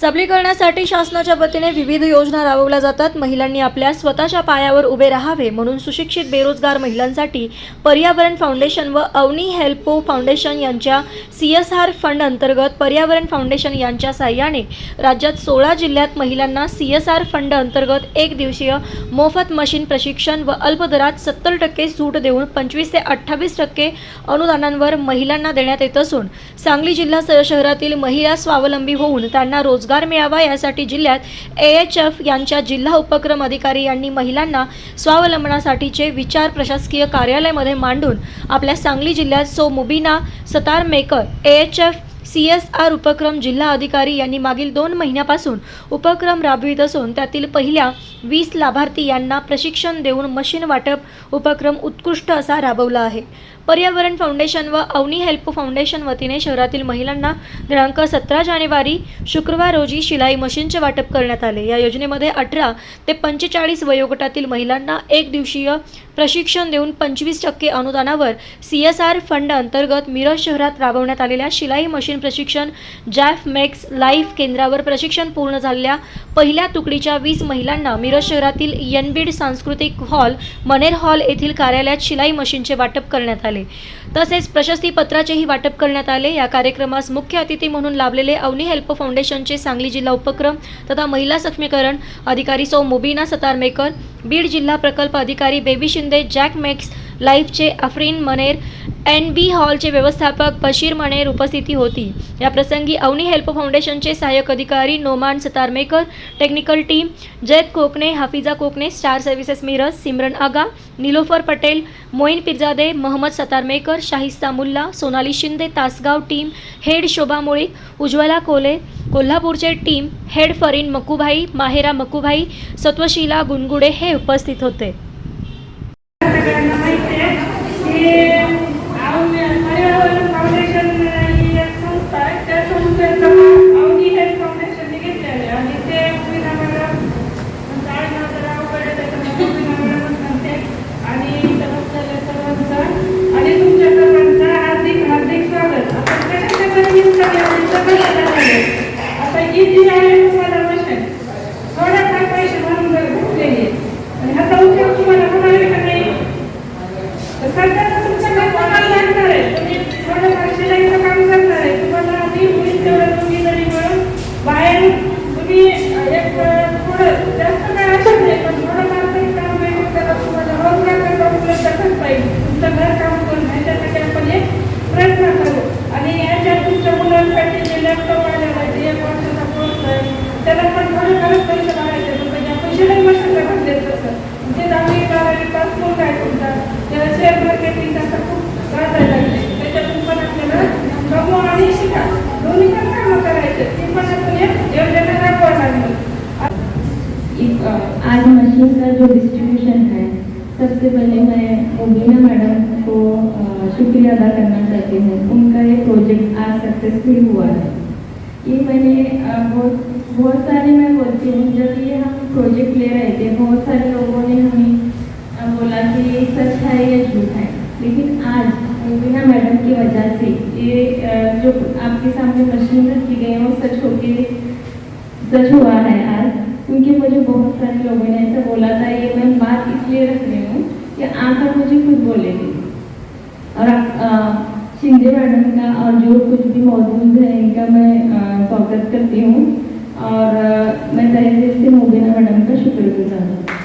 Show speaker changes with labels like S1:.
S1: सबलीकरणासाठी शासनाच्या वतीने विविध योजना राबवल्या जातात. महिलांनी आपल्या स्वतःच्या पायावर उभे राहावे म्हणून सुशिक्षित बेरोजगार महिलांसाठी पर्यावरण फाउंडेशन व अवनी हेल्पो फाउंडेशन यांच्या सी एस आर फंड अंतर्गत पर्यावरण फाउंडेशन यांच्या साह्याने राज्यात सोळा जिल्ह्यात महिलांना सी एस आर फंड अंतर्गत एक दिवसीय मोफत मशीन प्रशिक्षण व अल्पदरात सत्तर टक्के सूट देऊन पंचवीस ते अठ्ठावीस टक्के अनुदानांवर महिलांना देण्यात येत असून सांगली जिल्हा स- शहरातील महिला स्वावलंबी होऊन त्यांना रोजगार मिळावा यासाठी जिल्ह्यात ए एच एफ यांच्या जिल्हा उपक्रम अधिकारी यांनी महिलांना स्वावलंबनासाठीचे विचार प्रशासकीय कार्यालयामध्ये मांडून आपल्या सांगली जिल्ह्यात so Mubina Satarmaker A H F C S R उपक्रम जिल्हा अधिकारी यांनी मागील दोन महिन्यापासून उपक्रम राबवित असून त्यातील पहिल्या वीस लाभार्थी यांना प्रशिक्षण देऊन मशीन वाटप उपक्रम उत्कृष्ट असा राबवला आहे. पर्यावरण फाउंडेशन व अवनी हेल्प फाउंडेशन वतीने शहरातील महिलांना दिनांक सतरा जानेवारी शुक्रवार रोजी शिलाई मशीनचे वाटप करण्यात आले. या योजनेमध्ये अठरा ते पंचेचाळीस वयोगटातील महिलांना एक दिवसीय प्रशिक्षण देऊन पंचवीस टक्के अनुदानावर सी एस आर फंड अंतर्गत मिरज शहरात राबवण्यात आलेल्या शिलाई मशीन प्रशिक्षण जॅफ मेक्स लाईफ केंद्रावर प्रशिक्षण पूर्ण झालेल्या पहिल्या तुकडीच्या वीस महिलांना मिरज शहरातील यनबीड सांस्कृतिक हॉल मनेर हॉल येथील कार्यालयात शिलाई मशीनचे वाटप करण्यात आले. तसेच प्रशस्तीपत्राचेही वाटप करण्यात आले. या कार्यक्रमास मुख्य अतिथी म्हणून लाभलेले अवनी हेल्प फाउंडेशनचे सांगली जिल्हा उपक्रम तथा महिला सक्षमीकरण अधिकारी सौ मुबीना सतारमेकर बीड जिल्हा प्रकल्प अधिकारी बेबी शिंदे जॅक मेक्स लाईफचे अफरीन मनेर एन बी हॉलचे व्यवस्थापक बशीर मनेर उपस्थिती होती. या प्रसंगी अवनी हेल्प फाउंडेशनचे सहाय्यक अधिकारी Noman Satarmaker technical team Jayat Kokane Hafiza Kokane star services Miraj Simran Aga Nilofar Patel Moin Pirjade Mohammad Satarmaker Shahista Mulla Sonali Shinde Tasgaon team head Shobha Mulik Ujjwala Kole कोल्हापूरचे team head Farin Makubhai Mahera Makubhai Satvashila Gungude हे उपस्थित होते.
S2: आज machine का जो distribution है, सबसे पहले मैं मुबीना मैडम को शुक्रिया अदा करना चाहती हूँ। उनका ये प्रोजेक्ट आज सक्सेसफुल हुआ है। ये मैंने बहुत बहुत सारे मैं बोलती हूँ, जब ये हम प्रोजेक्ट ले रहे थे, बहुत सारे लोगों ने हमें बोला कि सच लेकिन आज मुबीना मैडम की वजह से ये जो आपके सामने मशीन रखी गई है वो सच होके सच हुआ है आज। क्योंकि मुझे बहुत सारे लोगों ने ऐसा बोला था ये मैं बात इसलिए रख रही हूँ कि आकर मुझे खुद बोलेगी। और आप, शिंदे मैडम का और जो कुछ भी मौजूद है इनका मैं स्वागत करती हूँ। और मैं तहे दिल से मुबीना मैडम का शुक्रगुजार हूँ।